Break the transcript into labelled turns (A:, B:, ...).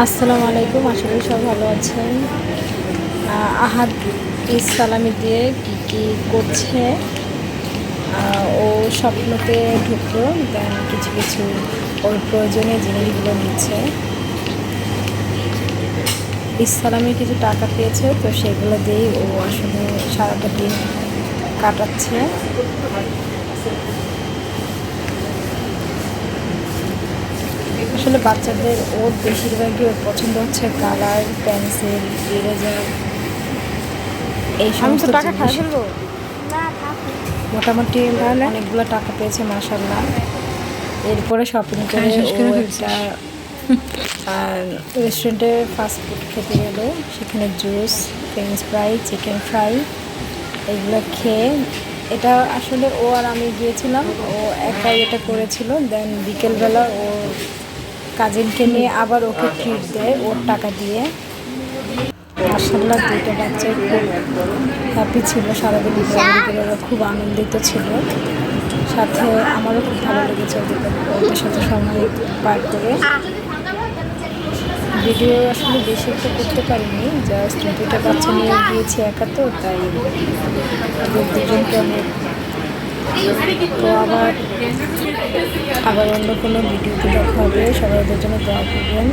A: আসসালামু আলাইকুম আশা করি সব ভালো আছেন। আহ, আহাদ ইস সালামি দিয়ে কী কী করছে ও স্বপ্নতে ঢুকলো দেন কিছু কিছু ওর প্রয়োজনীয় জিনিসগুলো নিচ্ছে। ইসলামে কিছু টাকা পেয়েছে তো সেগুলো দিয়েই ও আসলে সারাটা দিন কাটাচ্ছে। আসলে বাচ্চাদের ওর বেশিরভাগই ওর পছন্দ হচ্ছে কালার পেন্সিল ইরেজার এই সমস্ত মোটামুটি অনেকগুলো টাকা পেয়েছে মাসাল্লাহ এরপরে শপিং করে রেস্টুরেন্টে ফাস্ট ফুড খেতে গেল। সেখানে juice French fry chicken fry এগুলো খেয়ে এটা আসলে ও আর আমি গিয়েছিলাম। ও একাই এটা করেছিল। দেন বিকেলবেলা ও কাজিনকে নিয়ে আবার ওকে ট্রিট দেয় ওর টাকা দিয়ে। মার্শাল্লাহ দুইটা বাচ্চা খুব হ্যাপি ছিল, সারাদিন ওরা খুব আনন্দিত ছিল। সাথে আমারও খুব ভালো লেগেছে ওদের সাথে সময় পার করে। ভিডিও আসলে বেশি একটা করতে পারিনি জাস্ট দুটো বাচ্চা নিয়ে গিয়েছি একা তো, তাই দুজনকে অনেক তো আবার আবার অন্য কোনো ভিডিওতে দেখা হবে। সবাই ওদের জন্য দোয়া করবেন।